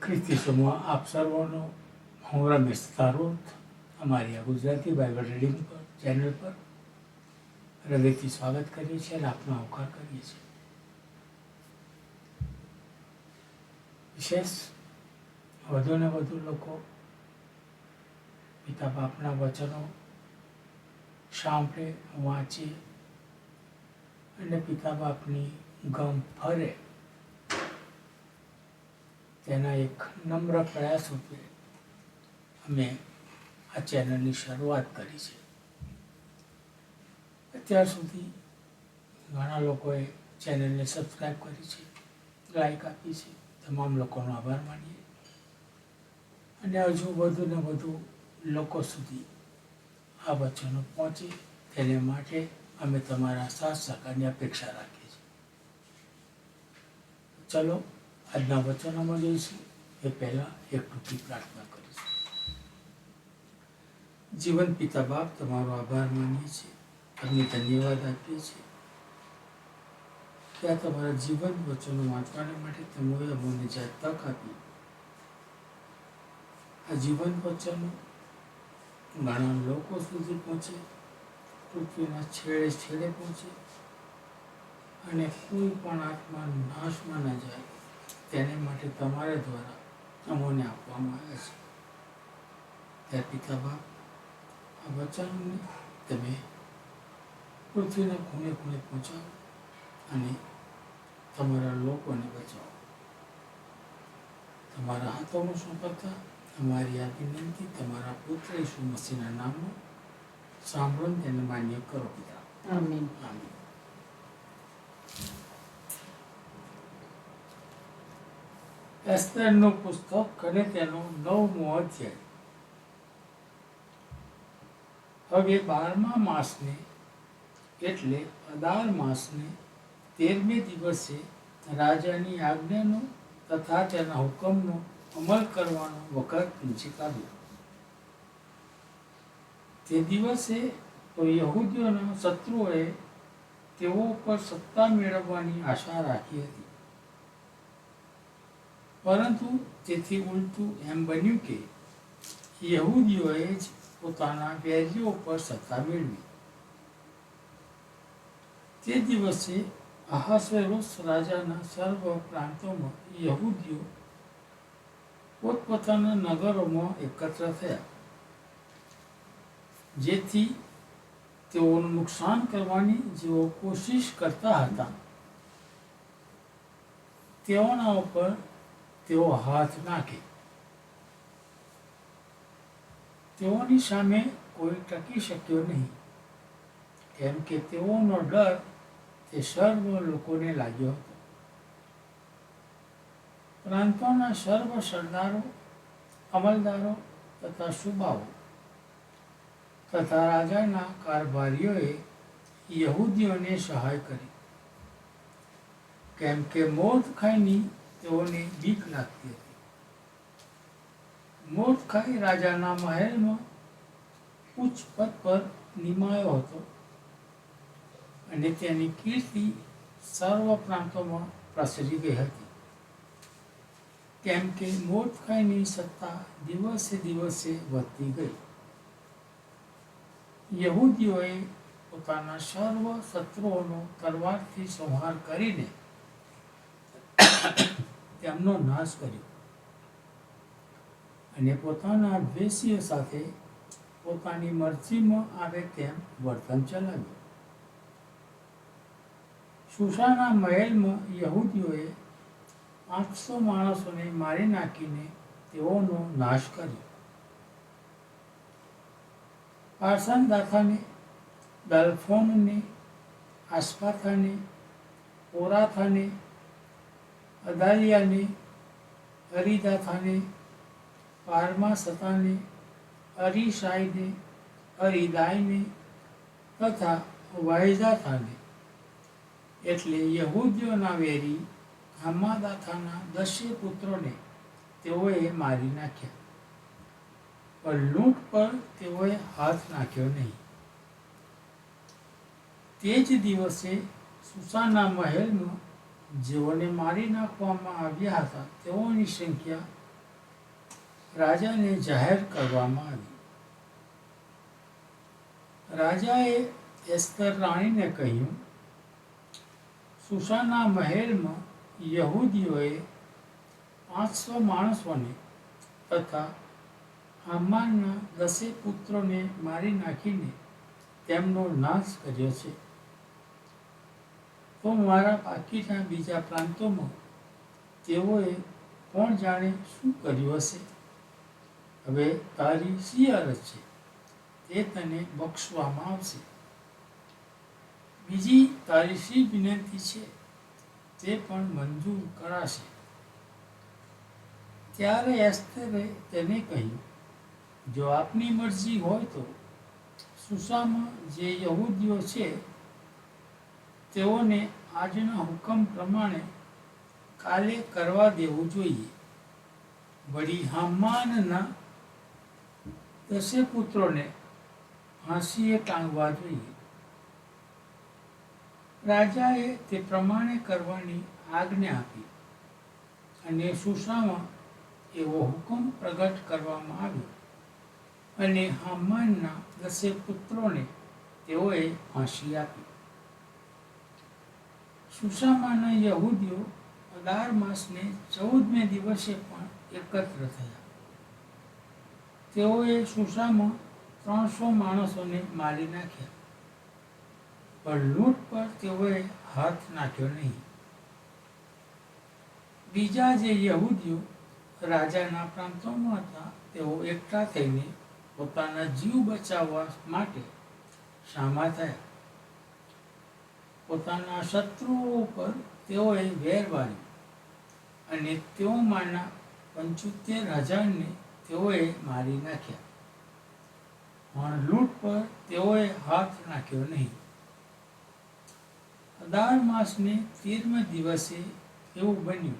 ખ્રિસ્તી સમૂહ આપ સર્વનો હું રમેશ તારોત, અમારી આ ગુજરાતી બાઇબલ રીડિંગ પર, ચેનલ પર હૃદયથી સ્વાગત કરીએ છીએ અને આપનો આવકાર કરીએ છીએ. વિશેષ વધુ ને વધુ લોકો પિતા બાપના વચનો સાંભળે, વાંચે અને પિતા બાપની ગમ ફરે. તેના એક નમ્ર પ્રયાસ રૂપે અમે આ ચેનલની શરૂઆત કરી છે. અત્યાર સુધી ઘણા લોકોએ ચેનલને સબસ્ક્રાઈબ કરી છે, લાઈક આપી છે. તમામ લોકોનો આભાર માનીએ. અને હજુ વધુ ને વધુ લોકો સુધી આ વચનો પહોંચે તેને માટે અમે તમારા સાથ સહકારની અપેક્ષા રાખીએ છીએ. ચલો આજના વચનોમાં જોઈશું. એ પહેલાં એક ટૂંકી પ્રાર્થના કરીશું. જીવન પિતા બાપ, તમારો આભાર માનીએ છીએ. તમને ધન્યવાદ આપીએ છીએ કે તમારા જીવન વચનો વાંચવાને માટે તમે અમને જે તક આપી. આ જીવન વચનો ઘણા લોકો સુધી પહોંચે, પૃથ્વીના છેડે છેડે પહોંચે અને કોઈ પણ આત્મા નાશમાં ન જાય. તેને માટે તમારા દ્વારા અમોને આપવામાં આવે છે. ત્યાં પિતા બાપ આ વચનને તમે પૃથ્વીના ખૂણે ખૂણે પહોંચાડો અને તમારા લોકોને બચાવો. તમારા હાથોમાં સોંપતા અમારી આ વિનંતી તમારા પુત્ર ઈસુ મસીના નામમાં સાંભળો તેને માન્ય કરો પિતા. આમીન. આમીન. એસ્તરનું પુસ્તક અને તેનું નવમો અધ્યાય. હવે બારમા માસને એટલે અદાર માસને તેરમે દિવસે રાજાની આજ્ઞાનો તથા તેના હુકમનો અમલ કરવાનો વખત નજીક આવ્યો તે દિવસે તો યહૂદીઓના શત્રુઓએ તેઓ પર સત્તા મેળવવાની આશા રાખી હતી. પરંતુ તેથી ઉલટું એમ બન્યું કે યહૂદીઓએ જ પોતાના વેરીઓ પર સત્તા મેળવી. તે દિવસે અહાસ્વેરોસ રાજાના સર્વ પ્રાંતોમાં યહૂદીઓ પોતપોતાના નગરોમાં એકત્ર થયા. જેથી તેઓનું નુકસાન કરવાની જેઓ કોશિશ કરતા હતા. તેઓના ઉપર તેઓ હાથ નાખે. તેઓની સામે કોઈ ટકી શક્યો નહીં. કેમ કે તેઓનો ડર તે સર્વ લોકોને લાગ્યો હતો. પ્રાંતોના સર્વ સરદારો, અમલદારો તથા સુબાઓ તથા રાજાના કારભારીઓએ યહૂદીઓને સહાય કરી. કેમ કે મોર્દખાઈની તેઓને બીક લાગતી હતી. મોર્દખાઈ રાજાના મહેલમાં ઉચ્ચ પદ પર નિમાયો હતો અને તેની કીર્તિ સર્વ પ્રાંતોમાં પ્રસરી ગઈ હતી. કેમ કે મોટખાઈની સત્તા દિવસે દિવસે વધતી ગઈ. યહૂદીઓએ પોતાના સર્વ શત્રુઓનો તલવારથી સંહાર કરીને તેમનો નાશ કર્યો. અને પોતાના દ્વેષીઓ સાથે પોતાની મરજીમાં આવે તેમ વર્તન ચલાવ્યું. સુશાના મહેલમાં યહૂદીઓએ પાંચસો માણસોને મારી નાખીને તેઓનો નાશ કર્યો. પારસાનદાથાને દલફોનને, આસ્પાથાને ઓરાથાને અદાલિયાને અરીદા ખાને પારમા સતાને અરીશાઈને અરીદાઈને તથા વાયદાથાને એટલે યહૂદીઓના વેરી હમાદાથાના દસે પુત્રોને તેઓએ મારી નાખ્યા. પણ લૂંટ પર તેઓએ હાથ નાખ્યો નહીં. તે જ દિવસે સુસાના મહેલમાં જેઓને મારી નાખવામાં આવ્યા હતા, તેઓની સંખ્યા રાજાને જાહેર કરવામાં આવી. રાજાએ એસ્તર રાણીને કહ્યું, સુશાના મહેલમાં યહૂદીઓએ પાંચસો માણસોને તથા હામાનના દસે પુત્રોને મારી નાખીને તેમનો નાશ કર્યો છે. તો મારા બાકીના બીજા પ્રાંતોમાં તેઓએ કોણ જાણે શું કર્યું હશે? હવે તારી અરજ છે, તે તને બક્ષવામાં આવશે. બીજી તારી શી વિનંતી છે, તે પણ મંજૂર કરાશે. ત્યારે એસ્તરે તેને કહ્યું, જો આપની મરજી હોય તો સુસામાં જે યહૂદીઓ છે તેઓને આજના હુકમ પ્રમાણે કાલે કરવા દેવું જોઈએ. વળી હામાનના દસે પુત્રોને ફાંસીએ ટાંગવા જોઈએ. રાજાએ તે પ્રમાણે કરવાની આજ્ઞા આપી અને સુસામાં એવો હુકમ પ્રગટ કરવામાં આવ્યો અને હામાનના દસે પુત્રોને તેઓએ ફાંસી આપી. સુસામાના યહૂદીઓ અઢાર માસને ચૌદમે દિવસે પણ એકત્ર થયા. તેઓએ સુસામાં ત્રણસો માણસોને મારી નાખ્યા. પણ લૂંટ પર તેઓએ હાથ નાખ્યો નહીં. બીજા જે યહૂદીઓ રાજાના પ્રાંતોમાં હતા, તેઓ એકઠા થઈને પોતાના જીવ બચાવવા માટે સામા થયા. પોતાના શત્રુઓ ઉપર તેઓએ વેર વાળી અને તેઓમાંના પંચોતેર હજારને તેઓએ મારી નાખ્યા. પણ લૂંટ પર તેઓએ હાથ નાખ્યો નહીં. અઢાર માસને તેરમે દિવસે એવું બન્યું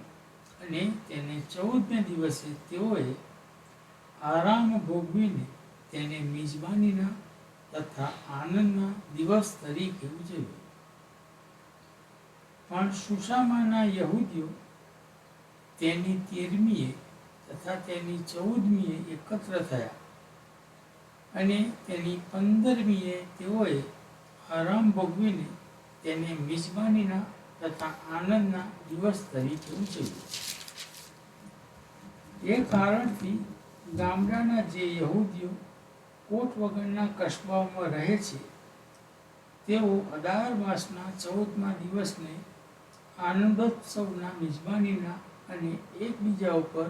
અને તેને ચૌદમે દિવસે તેઓએ આરામ ભોગવીને તેને મિજબાનીના તથા આનંદના દિવસ તરીકે ઉજવ્યો. પણ સુસામાના યહૂદીઓ તેની તેરમીએ તથા તેની ચૌદમીએ એકત્ર થયા. અને તેની પંદરમીએ તેઓએ આરામ ભોગવીને તેને મિજબાનીના તથા આનંદના દિવસ તરીકે ઉજવ્યું. એ કારણથી ગામડાના જે યહૂદીઓ કોટ વગરના કસ્બાઓમાં રહે છે, તેઓ અઢાર માસના ચૌદમા દિવસને આનંદોત્સવના મિજબાનીના અને એકબીજા ઉપર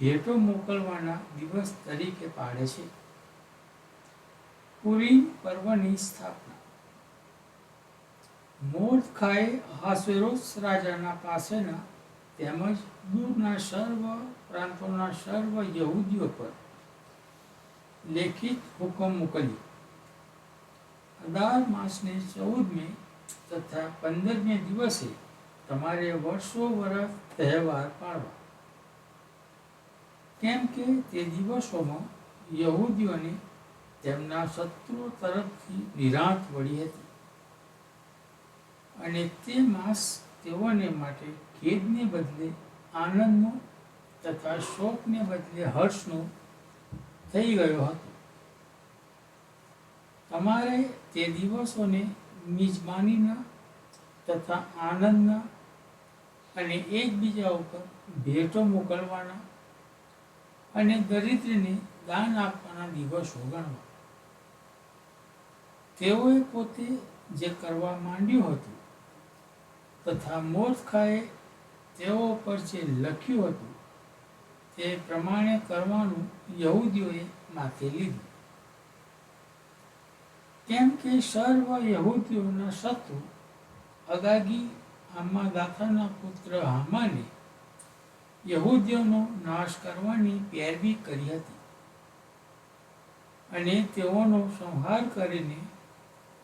ભેટો મોકલવાના દિવસ તરીકે પાડે છે. પુરી પર્વની સ્થાપના. મોર્દખાએ હાસ્વેરોસ રાજાના પાસેના તેમજ દૂરના સર્વ પ્રાંતોના સર્વ યહૂદીઓ પર લેખિત હુકમ મોકલ્યો. અઢાર માસને ચૌદમે તથા પંદરમે દિવસે તમારે વર્ષો વર્ષ તહેવાર પાડવા કેમ કે તે દિવસોમાં યહૂદીઓને તેમના શત્રુઓ તરફથી નિરાંત વળી હતી. અને તે માસ તેઓને માટે ખેદને બદલે આનંદનો તથા શોકને બદલે હર્ષનો થઈ ગયો હતો. તમારે તે દિવસોને મિજબાનીના તથા આનંદના અને એકબીજા ઉપર ભેટો મોકલવાના અને દરિદ્રને દાન આપવાના દિવસો ગણવા તેઓએ પોતે જે કરવા માંડ્યું હતું તથા મોર્ખાએ તેઓ પર જે લખ્યું હતું તે પ્રમાણે કરવાનું યહૂદીઓએ માથે લીધું. કેમ કે સર્વ યહૂદીઓના શત્રુ, અગાગી હામાદાથાના પુત્ર હામાને યહૂદીઓનો નાશ કરવાની પેરવી કરી હતી. અને તેઓનો સંહાર કરીને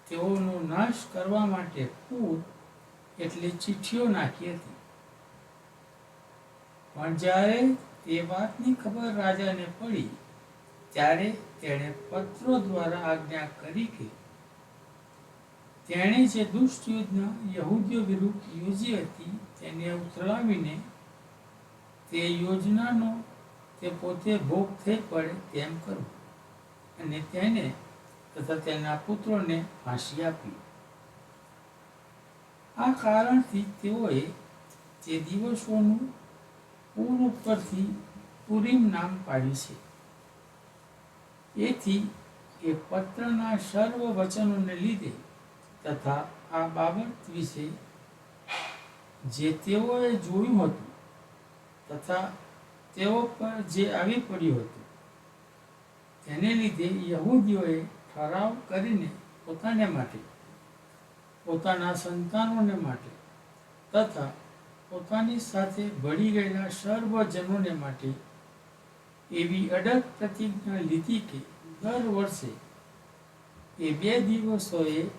તેઓનો નાશ કરવા માટે પૂર એટલે ચિઠ્ઠીઓ નાખી હતી. પણ જ્યારે તે વાતની ખબર રાજાને પડી, ત્યારે તેણે પત્રો દ્વારા આજ્ઞા કરી કે તેણે જે દુષ્ટ યુદ્ધ યહૂદીઓ વિરુદ્ધ યોજી હતી તેને ઉથલાવીને તે યોજનાનો તે પોતે ભોગ થઈ પડે તેમ કરવું અને તેને તથા તેના પુત્રોને ફાંસી આપી આ કારણથી તેઓએ તે દિવસોનું પૂર ઉપરથી પુરીમ નામ પાડ્યું છે. એથી એ પત્રના સર્વ વચનોને લીધે તથા આ બાબત વિશે જે તેઓએ જોયું હતું તથા તેઓ પર જે આવી પડ્યું હતું, તેને લીધે યહૂદીઓએ ઠરાવ કરીને પોતાને માટે, પોતાના સંતાનોને માટે તથા પોતાની સાથે ભળી ગયેલા સર્વજનોને માટે એવી અડગ પ્રતિજ્ઞા લીધી કે દર વર્ષે એ બે દિવસોએ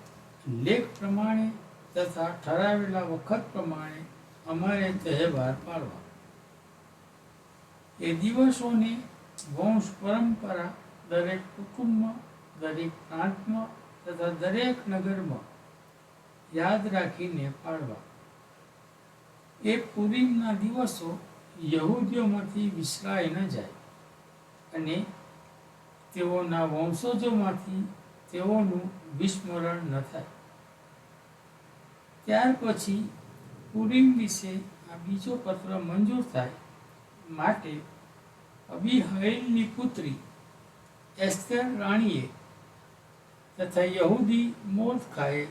લેખ પ્રમાણે તથા ઠરાવેલા વખત પ્રમાણે અમારે તહેવાર પાડવા એ દિવસોને વંશ પરંપરા દરેક કુટુંબમાં, દરેક પ્રાંતમાં તથા દરેક નગરમાં યાદ રાખીને પાડવા એ પૂરીમના દિવસો યહૂદીઓમાંથી વિસરાય ન જાય. અને તેઓના વંશજોમાંથી તેઓનું વિસ્મરણ ન થાય. ત્યાર પછી પુરીમ વિશે આ બીજો પત્ર મંજૂર થાય માટે અબીહૈલની પુત્રી એસ્તર રાણીએ તથા યહૂદી મોર્દખાએ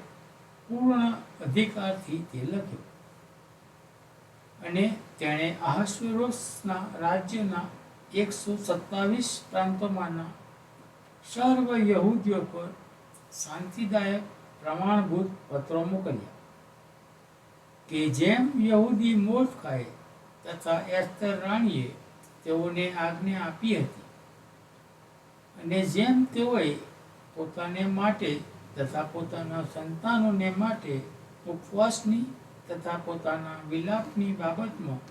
પૂર્ણ અધિકારથી તે લખ્યો. અને તેણે આહસ્વેરોસના રાજ્યના એકસો સત્તાવીસ પ્રાંતોમાંના સર્વ યહૂદીઓ પર શાંતિદાયક પ્રમાણભૂત પત્રો મોકલ્યા કે જેમ યહૂદી મોર્દખાએ તથા એસ્તર રાણીએ તેઓને આજ્ઞા આપી હતી અને જેમ તેઓએ પોતાને માટે તથા પોતાના સંતાનોને માટે ઉપવાસની તથા પોતાના વિલાપની બાબતમાં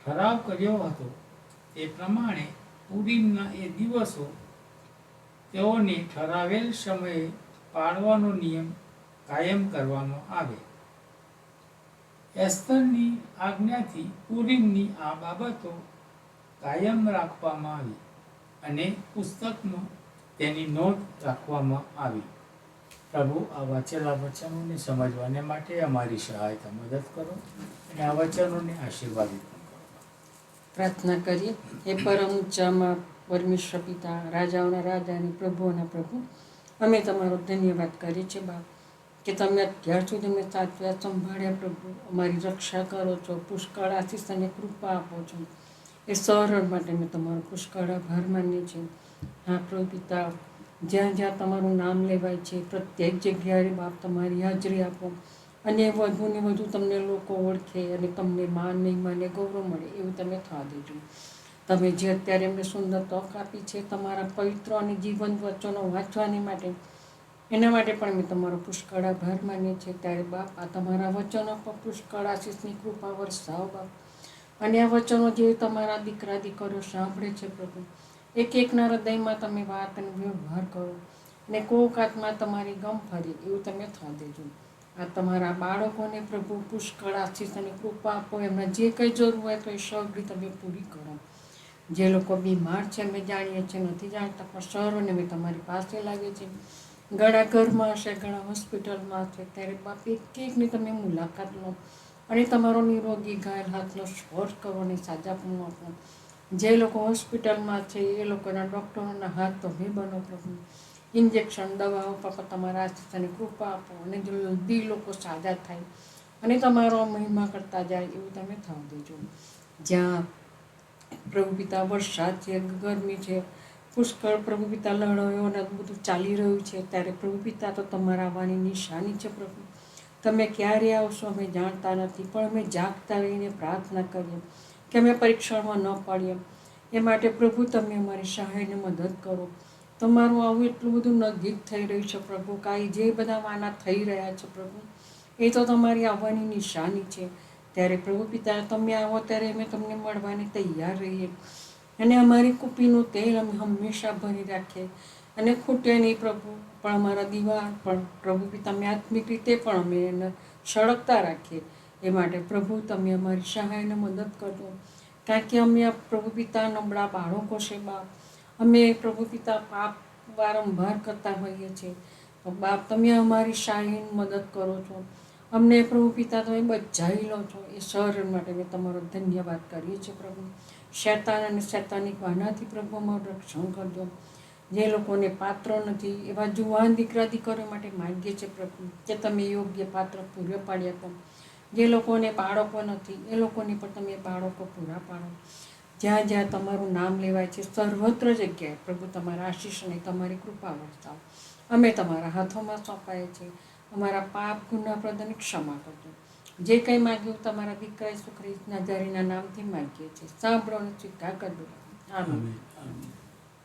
ઠરાવ કર્યો હતો તે પ્રમાણે પૂરીમના એ દિવસો તેઓને ઠરાવેલ સમયે પાળવાનો નિયમ કાયમ કરવામાં આવે. એસ્તરની આજ્ઞાથી પૂરીમની આ બાબતો કાયમ રાખવામાં આવી અને પુસ્તકમાં તેની નોંધ રાખવામાં આવી. પ્રભુ, આ વાંચેલા વચનોને સમજવાને માટે અમારી સહાયતા મદદ કરો અને આ વચનોને આશીર્વાદિત કરો પ્રાર્થના કરીએ એ પરમ ઉચ્ચામાં પરમેશ્વર પિતા, રાજાઓના રાજા અને પ્રભુઓના પ્રભુ, અમે તમારો ધન્યવાદ કરીએ છીએ બાપ, કે તમે અત્યાર સુધી અમને સાચવ્યા સંભાળ્યા પ્રભુ. અમારી રક્ષા કરો છો, પુષ્કળ આશીષ અને કૃપા આપો છો. એ સરળ માટે મેં તમારો પુષ્કળ આભાર માનીએ છીએ. હા, પ્રભુ પિતા, જ્યાં જ્યાં તમારું નામ લેવાય છે, પ્રત્યેક જગ્યાએ બાપ તમારી હાજરી આપો. અને વધુ ને વધુ તમને લોકો ઓળખે અને તમને માન મહિમા અને ગૌરવ મળે એવું તમે થવા દેજો. તમે જે અત્યારે એમને સુંદર તક આપી છે, તમારા પવિત્ર અને જીવન વચનો વાંચવાની માટે, એના માટે પણ મેં તમારો પુષ્કળ આભાર માનીએ છીએ. ત્યારે બાપ, આ તમારા વચનો પર પુષ્કળ આશીષની કૃપા વરસાવ બાપ. અને આ વચનો જે તમારા દીકરા દીકરીઓ સાંભળે છે પ્રભુ એક એકના હૃદયમાં તમે વાત અને વ્યવહાર કરો અને કોક આત્મા તમારી ગમ ફરે એવું તમે થવા દેજો. આ તમારા બાળકોને પ્રભુ પુષ્કળ આશીષ અને કૃપા આપો. એમને જે કંઈ જરૂર હોય તો એ સગડી તમે પૂરી કરો. જે લોકો બીમાર છે, અમે જાણીએ છીએ, નથી જાણતા, પણ સરોને અમે તમારી પાસે લાગે છે ઘણા ઘરમાં હશે, ઘણા હોસ્પિટલમાં હશે, ત્યારે બાપ એક એકની તમે મુલાકાત લો. અને તમારો નિરોગી ઘાયલ હાથનો સ્પર્શ કરો અને સાજાપણું આપો. જે લોકો હોસ્પિટલમાં છે, એ લોકોના ડૉક્ટરોના હાથ તમે બનો પ્રભુ. ઇન્જેક્શન, દવાઓ પર તમારા આસ્થાની કૃપા આપો અને જલ્દી લોકો સાજા થાય અને તમારો મહિમા કરતા જાય એવું તમે થવા દેજો. જ્યાં પ્રભુ પિતા વરસાદ છે, ગરમી છે, પુષ્કળ પ્રભુ પિતા લડાયો અને બધું ચાલી રહ્યું છે, ત્યારે પ્રભુ પિતા તો તમારા આવવાની નિશાની છે પ્રભુ. તમે ક્યારે આવશો અમે જાણતા નથી, પણ અમે જાગતા રહીને પ્રાર્થના કરીએ કે અમે પરીક્ષણમાં ન પાડીએ. એ માટે પ્રભુ, તમે અમારી સહાયને મદદ કરો. તમારું આવું એટલું બધું નજીક થઈ રહ્યું છે પ્રભુ. કાંઈ જે બધા વાના થઈ રહ્યા છે પ્રભુ, એ તો તમારી આવવાની નિશાની છે. ત્યારે પ્રભુ પિતા, તમે આવો ત્યારે અમે તમને મળવાની તૈયાર રહીએ. અને અમારી કુપીનું તેલ અમે હંમેશા ભરી રાખીએ. અને ખૂટે નહીં પ્રભુ, પણ અમારા દીવા, પણ પ્રભુ અમે આત્મિક રીતે પણ અમે એને સળગતા રાખીએ. એ માટે પ્રભુ, તમે અમારી સહાયને મદદ કરજો કારણ કે અમે આ પ્રભુ પિતા નબળા બાળકો છે બાપ. અમે પ્રભુ પિતા પાપ વારંવાર કરતા હોઈએ છીએ. બાપ, તમે અમારી શાહીન મદદ કરો છો. અમને પ્રભુ પિતા, તમે બચાવી લો છો. એ શહેર માટે મેં તમારો ધન્યવાદ કરીએ છીએ પ્રભુ. શૈતાન અને શૈતાનિક વાનાથી પ્રભુ અમારું રક્ષણ કરજો. જે લોકોને પાત્ર નથી, એવા જુવાન દીકરા દીકરીઓ માટે માગીએ છીએ પ્રભુ, કે તમે યોગ્ય પાત્ર પૂરા પાડ્યા હતા જે લોકોને બાળકો નથી, એ લોકોને પણ તમે બાળકો પૂરા પાડો. જ્યાં જ્યાં તમારું નામ લેવાય છે સર્વત્ર જગ્યાએ પ્રભુ તમારા આશીષ અને તમારી કૃપા વરસાવો અમે તમારા હાથોમાં સોંપાઈએ છીએ અમારા પાપ ગુના પ્રદાની ક્ષમા કરજો. જે કંઈ માગ્યું તમારા દીકરા સુખરી નજારીના નામથી માગીએ છીએ. સાંભળો અને સ્વીકાર કરજો. આમેન.